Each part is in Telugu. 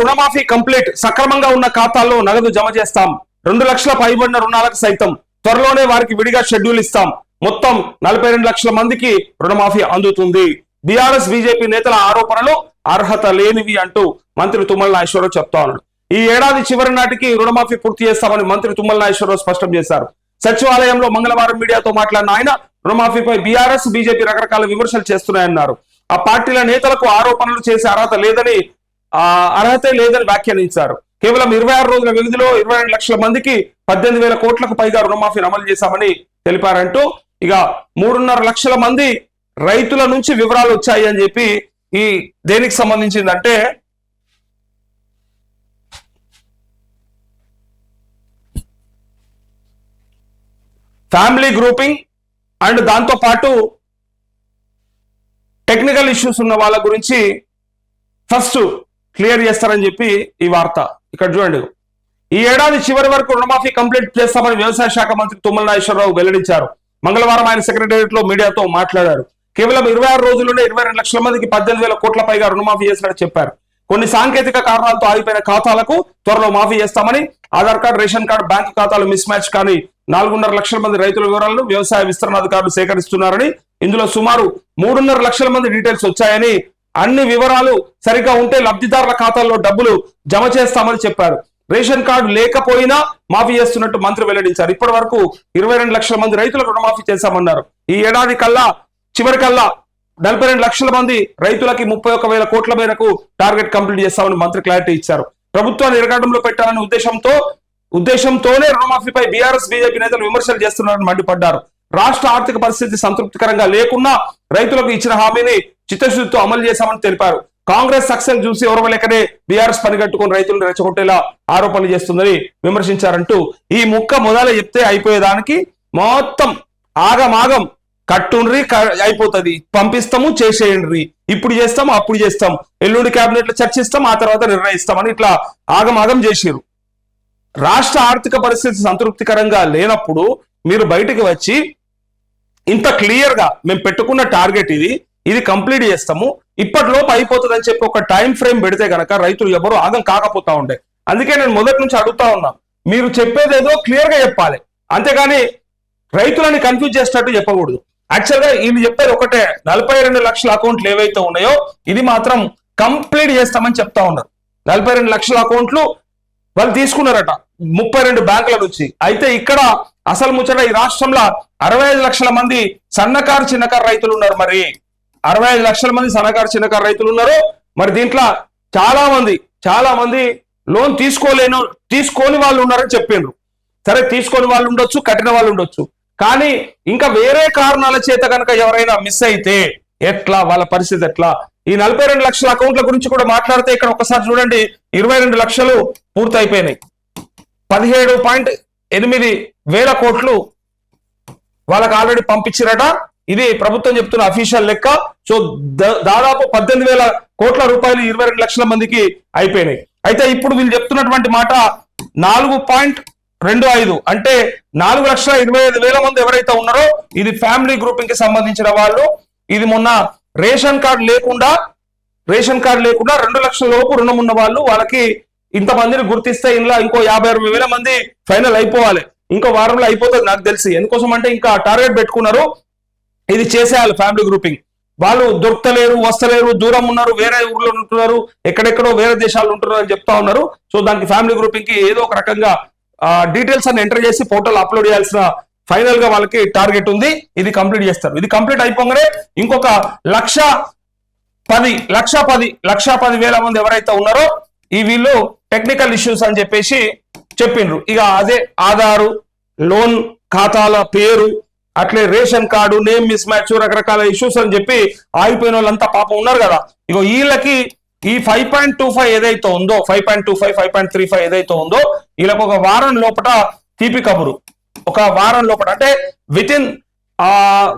రుణమాఫీ కంప్లీట్ సక్రమంగా ఉన్న ఖాతాల్లో నగదు జమ చేస్తాం. రెండు లక్షల పైబడిన రుణాలకు సైతం త్వరలోనే వారికి విడిగా షెడ్యూల్ ఇస్తాం. మొత్తం నలభై రెండు లక్షల మందికి రుణమాఫీ అందుతుంది. బీఆర్ఎస్ బీజేపీ నేతల ఆరోపణలు అర్హత లేనివి అంటూ మంత్రి తుమ్మల నాగేశ్వరరావు చెప్తా ఉన్నాడు ఈ ఏడాది చివరి నాటికి రుణమాఫీ పూర్తి చేస్తామని మంత్రి తుమ్మల నాగేశ్వరరావు స్పష్టం చేశారు. సచివాలయంలో మంగళవారం మీడియాతో మాట్లాడిన ఆయన రుణమాఫీపై బీఆర్ఎస్ బీజేపీ రకరకాల విమర్శలు చేస్తున్నాయన్నారు. ఆ పార్టీల నేతలకు ఆరోపణలు చేసే అర్హత లేదని ఆ అర్హత లేదని వ్యాఖ్యానించారు. కేవలం ఇరవై ఆరు రోజుల వ్యవధిలో ఇరవై రెండు లక్షల మందికి పద్దెనిమిది వేల కోట్లకు పైగా రుణమాఫీని అమలు చేశామని తెలిపారంటూ ఇక మూడున్నర లక్షల మంది రైతుల నుంచి వివరాలు వచ్చాయి అని చెప్పి ఈ దేనికి సంబంధించిందంటే ఫ్యామిలీ గ్రూపింగ్ అండ్ దాంతో పాటు టెక్నికల్ ఇష్యూస్ ఉన్న వాళ్ళ గురించి ఫస్ట్ క్లియర్ చేస్తారని చెప్పి ఈ వార్త. ఇక్కడ చూడండి. ఈ ఏడాది చివరి వరకు రుణమాఫీ కంప్లీట్ చేస్తామని వ్యవసాయ శాఖ మంత్రి తుమ్మల నాగేశ్వరరావు వెల్లడించారు. మంగళవారం ఆయన సెక్రటేరియట్లో మీడియాతో మాట్లాడారు. కేవలం ఇరవై ఆరు రోజుల్లోనే ఇరవై రెండు లక్షల మందికి పద్దెనిమిది వేల కోట్ల పైగా రుణమాఫీ చేసినట్టు చెప్పారు. కొన్ని సాంకేతిక కారణాలతో ఆగిపోయిన ఖాతాలకు త్వరలో మాఫీ చేస్తామని Aadhaar card ration card bank ఖాతాలు మిస్ మ్యాచ్ కానీ నాలుగున్నర లక్షల మంది రైతుల వివరాలను వ్యవసాయ విస్తరణ అధికారులు సేకరిస్తున్నారని ఇందులో సుమారు మూడున్నర లక్షల మంది డీటెయిల్స్ వచ్చాయని అన్ని వివరాలు సరిగా ఉంటే లబ్ధిదారుల ఖాతాల్లో డబ్బులు జమ చేస్తామని చెప్పారు. రేషన్ కార్డు లేకపోయినా మాఫీ చేస్తున్నట్టు మంత్రి వెల్లడించారు. ఇప్పటి వరకు ఇరవై రెండు లక్షల మంది రైతులకు రుణమాఫీ చేశామన్నారు. ఈ ఏడాది కల్లా చివరి కల్లా నలభై రెండు లక్షల మంది రైతులకి ముప్పై ఒక వేల కోట్ల మేరకు టార్గెట్ కంప్లీట్ చేస్తామని మంత్రి క్లారిటీ ఇచ్చారు. ప్రభుత్వాన్ని ఎరగడంలో పెట్టాలనే ఉద్దేశంతో ఉద్దేశంతోనే రుణమాఫీపై బీఆర్ఎస్ బీజేపీ నేతలు విమర్శలు చేస్తున్నారని మండిపడ్డారు. రాష్ట్ర ఆర్థిక పరిస్థితి సంతృప్తికరంగా లేకున్నా రైతులకు ఇచ్చిన హామీని చిత్తశుద్ధితో అమలు చేశామని తెలిపారు. కాంగ్రెస్ సక్సెస్ చూసి ఎవరవలేకనే బీఆర్ఎస్ పనిగట్టుకుని రైతులను రెచ్చగొట్టేలా ఆరోపణలు చేస్తుందని విమర్శించారంటూ ఈ ముక్క మొదలు చెప్తే అయిపోయేదానికి మొత్తం ఆగమాగం కట్టుండ్రి అయిపోతుంది. పంపిస్తాము చేసేయండి ఇప్పుడు చేస్తాం అప్పుడు చేస్తాం. ఎల్లుండి కేబినెట్లో చర్చిస్తాం ఆ తర్వాత నిర్ణయిస్తామని ఇట్లా ఆగమాగం చేసిరు రాష్ట్ర ఆర్థిక పరిస్థితి సంతృప్తికరంగా లేనప్పుడు మీరు బయటికి వచ్చి ఇంత క్లియర్గా మేము పెట్టుకున్న టార్గెట్ ఇది. ఇది కంప్లీట్ చేస్తాము. ఇప్పటిలోపు అయిపోతుంది అని చెప్పి ఒక టైం ఫ్రేమ్ పెడితే గనక రైతులు ఎవరు ఆగం కాకపోతా ఉండే. అందుకే నేను మొదటి నుంచి అడుగుతా ఉన్నా. మీరు చెప్పేది ఏదో క్లియర్గా చెప్పాలి. అంతేగాని రైతులని కన్ఫ్యూజ్ చేసినట్టు చెప్పకూడదు. యాక్చువల్గా వీళ్ళు చెప్పేది ఒకటే. నలభై రెండు లక్షల అకౌంట్లు ఏవైతే ఉన్నాయో ఇది మాత్రం కంప్లీట్ చేస్తామని చెప్తా ఉన్నారు. నలభై రెండు లక్షల అకౌంట్లు వాళ్ళు తీసుకున్నారట. ముప్పై రెండు బ్యాంకుల నుంచి. అయితే ఇక్కడ అసలు ముచ్చట ఈ రాష్ట్రంలో అరవై ఐదు లక్షల మంది సన్నకారు చిన్నకారు రైతులు ఉన్నారు మరి. అరవై ఐదు లక్షల మంది సన్నకారు చిన్నకారు రైతులు ఉన్నారు. మరి దీంట్లో చాలా మంది చాలా మంది లోన్ తీసుకోలేను తీసుకోని వాళ్ళు ఉన్నారని చెప్పిండ్రు. సరే తీసుకొని వాళ్ళు ఉండొచ్చు కట్టిన వాళ్ళు ఉండొచ్చు. కానీ ఇంకా వేరే కారణాల చేత కనుక ఎవరైనా మిస్ అయితే ఎట్లా వాళ్ళ పరిస్థితి ఎట్లా? ఈ నలభై రెండు లక్షల అకౌంట్ల గురించి కూడా మాట్లాడితే ఇక్కడ ఒకసారి చూడండి ఇరవై రెండు లక్షలు పూర్తయిపోయినాయి. పదిహేడు పాయింట్ ఎనిమిది వేల కోట్లు వాళ్ళకి ఆల్రెడీ పంపించారట. ఇది ప్రభుత్వం చెప్తున్న అఫీషియల్ లెక్క. సో దాదాపు పద్దెనిమిది వేల కోట్ల రూపాయలు ఇరవై రెండు లక్షల మందికి అయిపోయినాయి. అయితే ఇప్పుడు వీళ్ళు చెప్తున్నటువంటి మాట నాలుగు పాయింట్ రెండు ఐదు. అంటే నాలుగు లక్షల ఇరవై ఐదు వేల మంది ఎవరైతే ఉన్నారో ఇది ఫ్యామిలీ గ్రూపింగ్కి సంబంధించిన వాళ్ళు. ఇది మొన్న రేషన్ కార్డు లేకుండా రేషన్ కార్డు లేకుండా రెండు లక్షల లోపు రుణం ఉన్న వాళ్ళు. వాళ్ళకి ఇంతమందిని గుర్తిస్తే ఇంట్లో ఇంకో యాభై అరవై వేల మంది ఫైనల్ అయిపోవాలి. ఇంకో వారంలో అయిపోతుంది నాకు తెలిసి. ఎందుకోసం అంటే ఇంకా టార్గెట్ పెట్టుకున్నారు. ఇది చేసేయాలి ఫ్యామిలీ గ్రూపింగ్ వాళ్ళు దొరకలేరు వస్తలేరు దూరం ఉన్నారు వేరే ఊర్లో ఉంటున్నారు ఎక్కడెక్కడో వేరే దేశాల్లో ఉంటున్నారు అని చెప్తా ఉన్నారు. సో దానికి ఫ్యామిలీ గ్రూపింగ్కి ఏదో ఒక రకంగా డీటెయిల్స్ అన్ని ఎంటర్ చేసి పోర్టల్ అప్లోడ్ చేయాల్సిన ఫైనల్గా వాళ్ళకి టార్గెట్ ఉంది. ఇది కంప్లీట్ చేస్తారు. ఇది కంప్లీట్ అయిపోగానే ఇంకొక లక్ష పది లక్ష పది లక్ష పది వేల మంది ఎవరైతే ఉన్నారో ఈ వీళ్ళు టెక్నికల్ ఇష్యూస్ అని చెప్పేసి చెప్పిండ్రు. ఇక అదే ఆధారు లోన్ ఖాతాల పేరు అట్లే ration card name mismatch రకరకాల ఇష్యూస్ అని చెప్పి ఆగిపోయిన వాళ్ళంతా పాపం ఉన్నారు కదా. ఇగో వీళ్ళకి ఈ ఫైవ్ పాయింట్ టూ ఫైవ్ ఏదైతే ఉందో five point two five five point three five ఏదైతే ఉందో వీళ్ళకి ఒక వారం లోపల తీపి కబురు. ఒక వారం లోపల అంటే within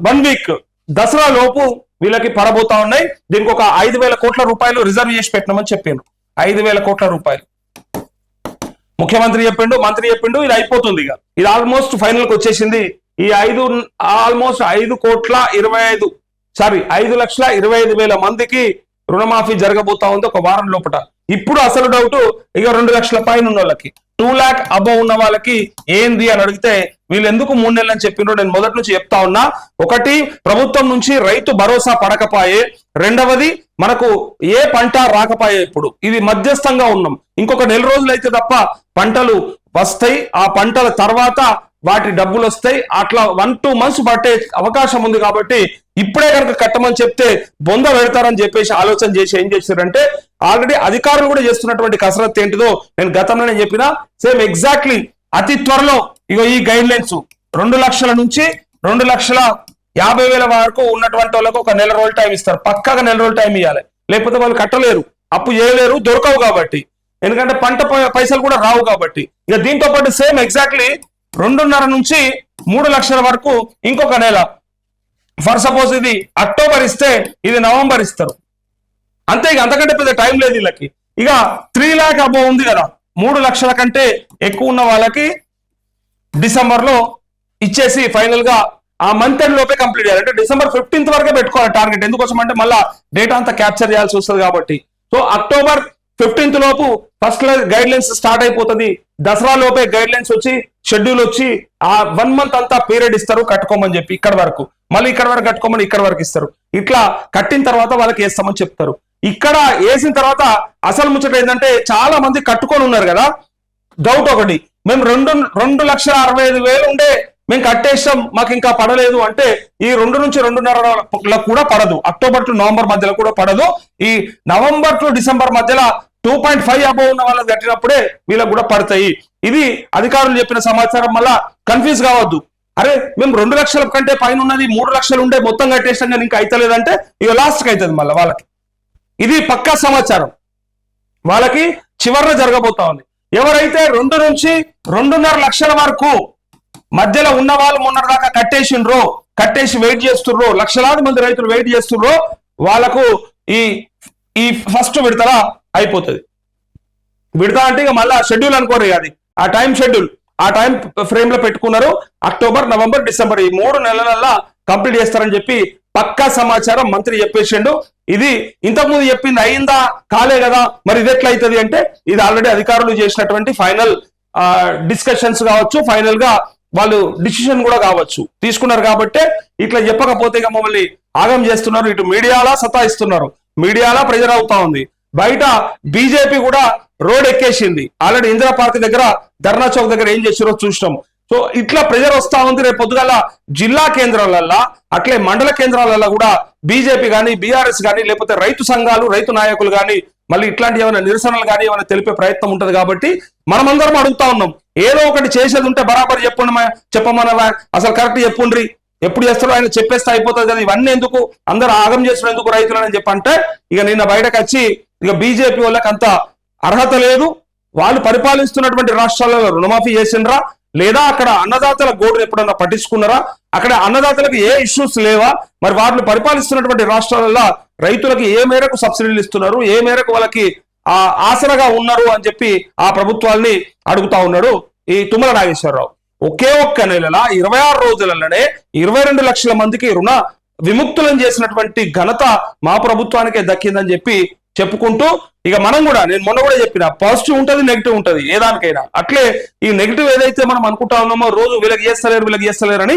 one week Dasara లోపు వీళ్ళకి పడబోతా ఉన్నాయి. దీనికి ఒక ఐదు వేల కోట్ల రూపాయలు రిజర్వ్ చేసి పెట్టినామని చెప్పిండ్రు. ఐదు వేల కోట్ల రూపాయలు. ముఖ్యమంత్రి చెప్పిండు మంత్రి చెప్పిండు ఇది అయిపోతుంది ఇక. ఇది ఆల్మోస్ట్ ఫైనల్కి వచ్చేసింది. ఈ ఐదు ఆల్మోస్ట్ ఐదు కోట్ల ఇరవై ఐదు సారీ ఐదు లక్షల ఇరవై ఐదు వేల మందికి రుణమాఫీ జరగబోతా ఉంది ఒక వారం లోపల. ఇప్పుడు అసలు డౌట్ ఇక రెండు లక్షల పైన ఉన్న వాళ్ళకి టూ ల్యాక్ అబవ్ ఉన్న వాళ్ళకి ఏంది అని అడిగితే వీళ్ళు ఎందుకు మూడు నెలలు అని చెప్పిండ్రో నేను మొదటి నుంచి చెప్తా ఉన్నా. ఒకటి ప్రభుత్వం నుంచి రైతు భరోసా పడకపాయే. రెండవది మనకు ఏ పంట రాకపాయే ఇప్పుడు? ఇది మధ్యస్థంగా ఉన్నాం. ఇంకొక నెల రోజులు అయితే తప్ప పంటలు వస్తాయి. ఆ పంటల తర్వాత వాటి డబ్బులు వస్తాయి. అట్లా వన్ టూ మంత్స్ పట్టే అవకాశం ఉంది కాబట్టి ఇప్పుడే కనుక కట్టమని చెప్తే బొంద పెడతారని చెప్పేసి ఆలోచన చేసి ఏం చేశారంటే ఆల్రెడీ అధికారులు కూడా చేస్తున్నటువంటి కసరత్ ఏంటిదో నేను గతంలోనే చెప్పిన సేమ్ ఎగ్జాక్ట్లీ అతి త్వరలో ఇగో ఈ గైడ్ లైన్స్ రెండు లక్షల నుంచి రెండు లక్షల యాభై వేల వరకు ఉన్నటువంటి వాళ్ళకు ఒక నెల రోజులు టైం ఇస్తారు. పక్కాగా నెల రోజులు టైం ఇవ్వాలి లేకపోతే వాళ్ళు కట్టలేరు. అప్పు చేయలేరు దొరకవు కాబట్టి. ఎందుకంటే పంట పైసలు కూడా రావు కాబట్టి. ఇక దీంతో పాటు సేమ్ ఎగ్జాక్ట్లీ రెండున్నర నుంచి మూడు లక్షల వరకు ఇంకొక నెల. ఫర్ సపోజ్ ఇది అక్టోబర్ ఇస్తే ఇది నవంబర్ ఇస్తారు. అంతే ఇక అంతకంటే పెద్ద టైం లేదు వీళ్ళకి. ఇక త్రీ ల్యాక్ అబో ఉంది కదా. మూడు లక్షల కంటే ఎక్కువ ఉన్న వాళ్ళకి డిసెంబర్లో ఇచ్చేసి ఫైనల్గా ఆ మంత్ ఎండ్ లోపే కంప్లీట్ చేయాలి. అంటే డిసెంబర్ ఫిఫ్టీన్త్ వరకే పెట్టుకోవాలి టార్గెట్ ఎందుకోసం అంటే మళ్ళా డేటా అంతా క్యాప్చర్ చేయాల్సి వస్తుంది కాబట్టి. సో అక్టోబర్ ఫిఫ్టీన్త్ లోపు ఫస్ట్ గైడ్ లైన్స్ స్టార్ట్ అయిపోతుంది. దసరా లోపే గైడ్ లైన్స్ వచ్చి షెడ్యూల్ వచ్చి ఆ వన్ మంత్ అంతా పీరియడ్ ఇస్తారు కట్టుకోమని చెప్పి ఇక్కడ వరకు. మళ్ళీ ఇక్కడ వరకు కట్టుకోమని ఇక్కడ వరకు ఇస్తారు. ఇట్లా కట్టిన తర్వాత వాళ్ళకి వేస్తామని చెప్తారు. ఇక్కడ వేసిన తర్వాత అసలు ముచ్చట ఏంటంటే చాలా మంది కట్టుకొని ఉన్నారు కదా. డౌట్ ఒకటి. మేము రెండు రెండు లక్షల అరవై ఐదు వేలు ఉండే మేము కట్టేసాం మాకు ఇంకా పడలేదు అంటే ఈ రెండు నుంచి రెండున్నర కూడా పడదు. అక్టోబర్ టు నవంబర్ మధ్యలో కూడా పడదు. ఈ నవంబర్ టు డిసెంబర్ మధ్యలో టూ పాయింట్ ఫైవ్ అబౌవ్ ఉన్న వాళ్ళకి కట్టినప్పుడే వీళ్ళకి కూడా పడతాయి. ఇది అధికారులు చెప్పిన సమాచారం వల్ల కన్ఫ్యూజ్ కావద్దు. అరే మేము రెండు లక్షల కంటే పైన ఉన్నది మూడు లక్షలు ఉండే మొత్తం కట్టేసాం కానీ ఇంకా అవుతలేదంటే ఇక లాస్ట్కి అవుతుంది మళ్ళీ వాళ్ళకి. ఇది పక్కా సమాచారం. వాళ్ళకి చివరిన జరగబోతా ఉంది. ఎవరైతే రెండు నుంచి రెండున్నర లక్షల వరకు మధ్యలో ఉన్న వాళ్ళు మొన్నటి దాకా కట్టేసిండ్రో కట్టేసి వెయిట్ చేస్తుర్రో లక్షలాది మంది రైతులు వెయిట్ చేస్తుర్రో వాళ్ళకు ఈ ఈ ఫస్ట్ విడతల అయిపోతుంది. విడత అంటే ఇక మళ్ళా షెడ్యూల్ అనుకోరు అది. ఆ టైం షెడ్యూల్ ఆ టైం ఫ్రేమ్లో పెట్టుకున్నారు. అక్టోబర్ నవంబర్ డిసెంబర్ ఈ మూడు నెలలల్లా కంప్లీట్ చేస్తారని చెప్పి పక్కా సమాచారం మంత్రి చెప్పేసిండు. ఇది ఇంతకుముందు చెప్పింది అయిందా కాలే కదా. మరి ఇది ఎట్లా అవుతుంది అంటే ఇది ఆల్రెడీ అధికారులు చేసినటువంటి ఫైనల్ డిస్కషన్స్ కావచ్చు. ఫైనల్గా వాళ్ళు డిసిషన్ కూడా కావచ్చు. తీసుకున్నారు కాబట్టి ఇట్లా చెప్పకపోతే ఇక మమ్మల్ని ఆగం చేస్తున్నారు. ఇటు మీడియాలా సతాయిస్తున్నారు. మీడియాలా ప్రెజర్ అవుతా ఉంది. బయట బీజేపీ కూడా రోడ్ ఎక్కేసింది. ఆల్రెడీ ఇందిరా పార్క్ దగ్గర ధర్నా చౌక్ దగ్గర ఏం చేసిరో చూసినాం. సో ఇట్లా ప్రెజర్ వస్తా ఉంది రేపు పొద్దుగల జిల్లా కేంద్రాలల్లో అట్లే మండల కేంద్రాలలో కూడా బీజేపీ కానీ బీఆర్ఎస్ కానీ లేకపోతే రైతు సంఘాలు రైతు నాయకులు కానీ మళ్ళీ ఇట్లాంటి ఏమైనా నిరసనలు కానీ ఏమైనా తెలిపే ప్రయత్నం ఉంటది కాబట్టి మనమందరం అడుగుతా ఉన్నాం. ఏదో ఒకటి చేసేది ఉంటే బరాబర్ చెప్పండి మా- చెప్పమనవా అసలు కరెక్ట్ చెప్పుండ్రి. ఎప్పుడు చేస్తారో ఆయన చెప్పేస్తే అయిపోతుంది కదా. ఇవన్నీ ఎందుకు? అందరూ ఆగం చేసిన ఎందుకు రైతులని చెప్పంటే ఇక నిన్న బయటకు వచ్చి ఇక బీజేపీ వాళ్ళకి అంత అర్హత లేదు. వాళ్ళు పరిపాలిస్తున్నటువంటి రాష్ట్రాలలో రుణమాఫీ చేసిండ్రా. లేదా అక్కడ అన్నదాతల గోడును ఎప్పుడన్నా పట్టించుకున్నారా? అక్కడ అన్నదాతలకు ఏ ఇష్యూస్ లేవా? మరి వాటిని పరిపాలిస్తున్నటువంటి రాష్ట్రాలలో రైతులకు ఏ మేరకు సబ్సిడీలు ఇస్తున్నారు? ఏ మేరకు వాళ్ళకి ఆ ఆసరగా ఉన్నారు అని చెప్పి ఆ ప్రభుత్వాల్ని అడుగుతా ఉన్నాడు ఈ తుమ్మల నాగేశ్వరరావు. ఒకే ఒక్క నెలల ఇరవై ఆరు రోజులలోనే ఇరవై రెండు లక్షల మందికి రుణ విముక్తులను చేసినటువంటి ఘనత మా ప్రభుత్వానికే దక్కిందని చెప్పి చెప్పుకుంటూ ఇక మనం కూడా నేను మొన్న కూడా చెప్పిన పాజిటివ్ ఉంటుంది నెగిటివ్ ఉంటుంది ఏ దానికైనా. అట్లే ఈ నెగిటివ్ ఏదైతే మనం అనుకుంటా ఉన్నామో రోజు వీళ్ళకి చేస్తలేరు వీళ్ళకి చేస్తలేరని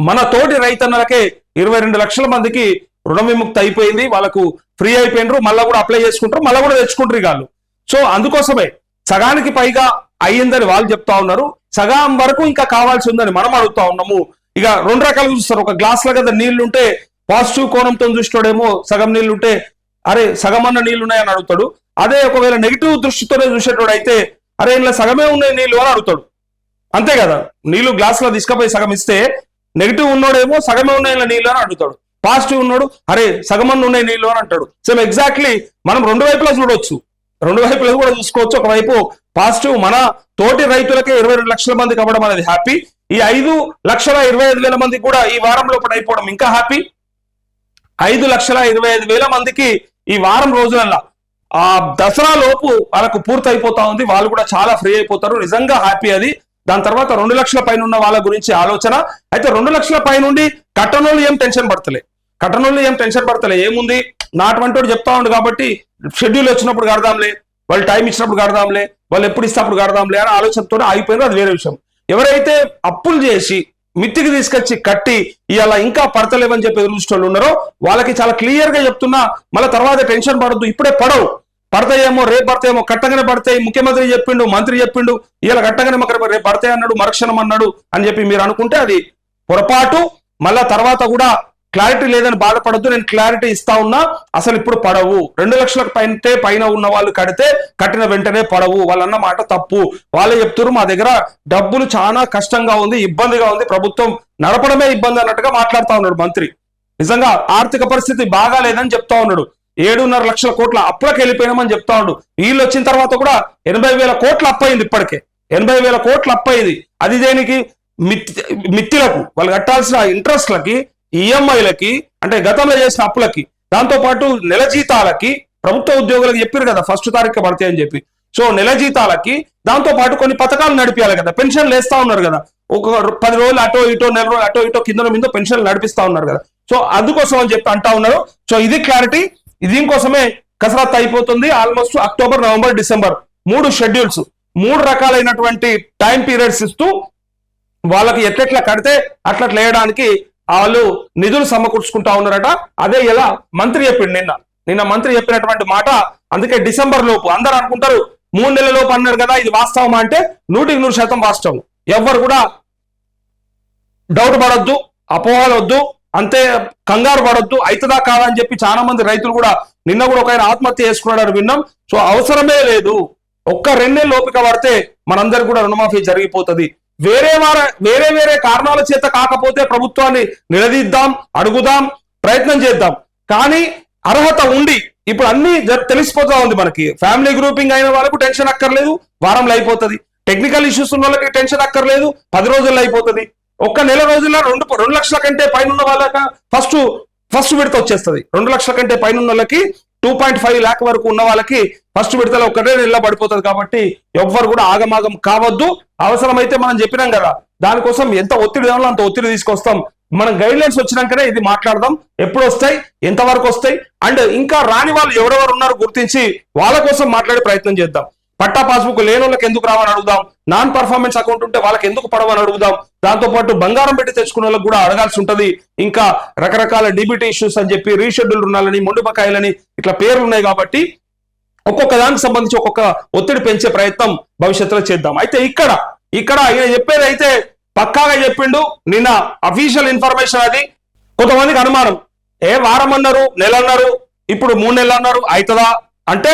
మన తోటి రైతన్నలకే ఇరవై రెండు లక్షల మందికి రుణ విముక్తి అయిపోయింది వాళ్ళకు ఫ్రీ అయిపోయినరు మళ్ళీ కూడా అప్లై చేసుకుంటారు మళ్ళీ కూడా తెచ్చుకుంటారు వాళ్ళు సో అందుకోసమే సగానికి పైగా అయ్యిందని వాళ్ళు చెప్తా ఉన్నారు. సగం వరకు ఇంకా కావాల్సి ఉందని మనం అడుగుతా ఉన్నాము. ఇక రెండు రకాలు చూస్తారు. ఒక గ్లాస్లో కదా నీళ్ళుంటే పాజిటివ్ కోణంతో చూస్తాడేమో సగం నీళ్ళుంటే అరే సగమన్న నీళ్ళు ఉన్నాయని అడుగుతాడు. అదే ఒకవేళ నెగిటివ్ దృష్టితోనే చూసేటోడు అయితే అరే ఇలా సగమే ఉన్నాయి నీళ్ళు అని అడుగుతాడు. అంతే కదా? నీళ్ళు గ్లాస్లో తీసుకపోయి సగం ఇస్తే నెగిటివ్ ఉన్నోడేమో సగమే ఉన్నాయి ఇలా అని అడుగుతాడు. పాజిటివ్ ఉన్నాడు అరే సగమన్న ఉన్నాయి నీళ్ళు అని అంటాడు. సేమ్ ఎగ్జాక్ట్లీ మనం రెండు వైపులా చూడొచ్చు. రెండు వైపులా కూడా చూసుకోవచ్చు. ఒకవైపు పాజిటివ్ మన తోటి రైతులకే ఇరవై రెండు లక్షల మందికి అవ్వడం అనేది హ్యాపీ ఈ ఐదు లక్షల ఇరవై ఐదు వేల మందికి కూడా ఈ వారం లోపల అయిపోవడం ఇంకా హ్యాపీ ఐదు లక్షల ఇరవై ఐదు వేల మందికి ఈ వారం రోజులల్లా ఆ దసరా లోపు వాళ్ళకు పూర్తి అయిపోతా ఉంది. వాళ్ళు కూడా చాలా ఫ్రీ అయిపోతారు. నిజంగా హ్యాపీ అది. దాని తర్వాత రెండు లక్షల పైన ఉన్న వాళ్ళ గురించి ఆలోచన. అయితే రెండు లక్షల పైనుండి కట్టనోళ్ళు ఏం టెన్షన్ పడతలే. కట్టనోళ్ళు ఏం టెన్షన్ పడతలే. ఏముంది? నాటువంటి చెప్తా ఉండు కాబట్టి షెడ్యూల్ వచ్చినప్పుడు కడదాంలే. వాళ్ళు టైం ఇచ్చినప్పుడు కడదాంలే. వాళ్ళు ఎప్పుడు ఇస్తే అప్పుడు కడదాంలే అని ఆలోచనతో అయిపోయింది అది వేరే విషయం. ఎవరైతే అప్పులు చేసి మిత్తికి తీసుకొచ్చి కట్టి ఇవాళ ఇంకా పడతలేవని చెప్పి ఎదురు ఉన్నారో వాళ్ళకి చాలా క్లియర్గా చెప్తున్నా మళ్ళీ తర్వాత టెన్షన్ పడద్దు ఇప్పుడే పడవు. పడతాయేమో రేపు పడతాయేమో కట్టగానే పడతాయి ముఖ్యమంత్రి చెప్పిండు మంత్రి చెప్పిండు ఇలా కట్టగానే మాకు రేపు పడతాయి అన్నాడు మరక్షణం అన్నాడు అని చెప్పి మీరు అనుకుంటే అది పొరపాటు. మళ్ళా తర్వాత కూడా క్లారిటీ లేదని బాధపడద్దు నేను క్లారిటీ ఇస్తా ఉన్నా అసలు ఇప్పుడు పడవు. రెండు లక్షలకు పైన పైన ఉన్న వాళ్ళు కడితే కట్టిన వెంటనే పడవు. వాళ్ళన్న మాట తప్పు. వాళ్ళే చెప్తున్నారు మా దగ్గర డబ్బులు చాలా కష్టంగా ఉంది ఇబ్బందిగా ఉంది. ప్రభుత్వం నడపడమే ఇబ్బంది అన్నట్టుగా మాట్లాడుతా ఉన్నాడు మంత్రి. నిజంగా ఆర్థిక పరిస్థితి బాగా లేదని చెప్తా ఉన్నాడు. ఏడున్నర లక్షల కోట్ల అప్పులకు వెళ్ళిపోయినామని చెప్తా ఉన్నాడు. వీళ్ళు వచ్చిన తర్వాత కూడా ఎనభై వేల కోట్ల అప్పయింది ఇప్పటికే. ఎనభై వేల కోట్ల అప్పయింది. అది దేనికి? మిత్తి మిత్తిలకు. వాళ్ళు కట్టాల్సిన ఇంట్రెస్ట్లకి ఈఎంఐలకి అంటే గతంలో చేసిన అప్పులకి దాంతో పాటు నెల జీతాలకి ప్రభుత్వ ఉద్యోగులకు చెప్పారు కదా ఫస్ట్ తారీఖు పడతాయి అని చెప్పి. సో నెల జీతాలకి దాంతో పాటు కొన్ని పథకాలు నడిపించాలి కదా పెన్షన్లు వేస్తా ఉన్నారు కదా. ఒక పది రోజులు అటో ఇటో నెల రోజులు అటో ఇటో కింద మీద పెన్షన్లు నడిపిస్తా ఉన్నారు కదా. సో అందుకోసం అని చెప్పి అంటా ఉన్నారు. సో ఇది క్లారిటీ దీనికోసమే కసరత్తు అయిపోతుంది. ఆల్మోస్ట్ అక్టోబర్ నవంబర్ డిసెంబర్ మూడు షెడ్యూల్స్ మూడు రకాలైనటువంటి టైం పీరియడ్స్ ఇస్తూ వాళ్ళకి ఎట్లెట్లా కడితే అట్లా వేయడానికి వాళ్ళు నిధులు సమకూర్చుకుంటా ఉన్నారట. అదే ఇలా మంత్రి చెప్పిండు నిన్న. నిన్న మంత్రి చెప్పినటువంటి మాట అందుకే డిసెంబర్ లోపు అందరు అనుకుంటారు మూడు నెలల లోపు అన్నారు కదా ఇది వాస్తవం అంటే నూటికి నూరు శాతం వాస్తవం. ఎవ్వరు కూడా డౌట్ పడొద్దు అపోహలు వద్దు అంతే కంగారు పడొద్దు అవుతుందా కాదా అని చెప్పి చాలా మంది రైతులు కూడా నిన్న కూడా ఒక ఆయన ఆత్మహత్య చేసుకున్నాడని విన్నాం. సో అవసరమే లేదు. ఒక్క రెండే లోపిక పడితే మనందరికి కూడా రుణమాఫీ జరిగిపోతుంది. వేరే వార వేరే వేరే కారణాల చేత కాకపోతే ప్రభుత్వాన్ని నిలదీద్దాం అడుగుదాం ప్రయత్నం చేద్దాం. కానీ అర్హత ఉండి ఇప్పుడు అన్ని తెలిసిపోతా ఉంది మనకి. ఫ్యామిలీ గ్రూపింగ్ అయిన వాళ్ళకు టెన్షన్ అక్కర్లేదు వారంలో అయిపోతుంది. టెక్నికల్ ఇష్యూస్ ఉన్న వాళ్ళకి టెన్షన్ అక్కర్లేదు పది రోజుల్లో అయిపోతుంది. ఒక్క నెల రోజుల్లో రెండు రెండు లక్షల కంటే పైన ఉన్న వాళ్ళక ఫస్ట్ ఫస్ట్ విడత వచ్చేస్తుంది. రెండు లక్షల కంటే పైన ఉన్న వాళ్ళకి టూ పాయింట్ ఫైవ్ ల్యాక్ వరకు ఉన్న వాళ్ళకి ఫస్ట్ విడతలో ఒకటే నెల పడిపోతుంది కాబట్టి ఎవ్వరు కూడా ఆగమాగం కావద్దు. అవసరమైతే మనం చెప్పినాం కదా దానికోసం ఎంత ఒత్తిడి కావాలో అంత ఒత్తిడి తీసుకొస్తాం. మనం గైడ్ లైన్స్ వచ్చినాకనే ఇది మాట్లాడదాం. ఎప్పుడు వస్తాయి? ఎంతవరకు వస్తాయి? అండ్ ఇంకా రాని వాళ్ళు ఎవరెవరు ఉన్నారో గుర్తించి వాళ్ళ కోసం మాట్లాడే ప్రయత్నం చేద్దాం. పట్టా పాస్బుక్ లేని వాళ్ళకి ఎందుకు రావని అడుగుదాం? నాన్ పర్ఫార్మెన్స్ అకౌంట్ ఉంటే వాళ్ళకి ఎందుకు పడవని అడుగుదాం? దాంతో పాటు బంగారం పెట్టి తెచ్చుకున్న వాళ్ళకి కూడా అడగాల్సి ఉంటది. ఇంకా రకరకాల డిబిటీ ఇష్యూస్ అని చెప్పి రీషెడ్యూల్ రుణాలని మొండి బకాయిలని ఇట్లా పేర్లు ఉన్నాయి కాబట్టి ఒక్కొక్క దానికి సంబంధించి ఒక్కొక్క ఒత్తిడి పెంచే ప్రయత్నం భవిష్యత్తులో చేద్దాం. అయితే ఇక్కడ ఇక్కడ ఈయన చెప్పేది అయితే పక్కాగా చెప్పిండు. నిన్న అఫీషియల్ ఇన్ఫర్మేషన్ అది. కొంతమందికి అనుమానం. ఏ వారం అన్నారు నెల అన్నారు ఇప్పుడు మూడు నెలలు అన్నారు అవుతుందా? అంటే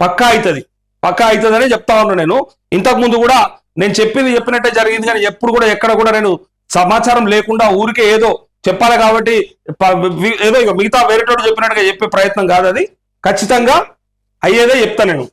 పక్కా అవుతుంది. పక్కా అవుతుందని చెప్తా ఉన్నాను నేను. ఇంతకు ముందు కూడా నేను చెప్పింది చెప్పినట్టే జరిగింది కానీ ఎప్పుడు కూడా ఎక్కడ కూడా నేను సమాచారం లేకుండా ఊరికే ఏదో చెప్పాలి కాబట్టి ఏదో మిగతా వేరేటోడు చెప్పినట్టుగా చెప్పే ప్రయత్నం కాదు అది. ఖచ్చితంగా అయ్యేదే చెప్తా నేను.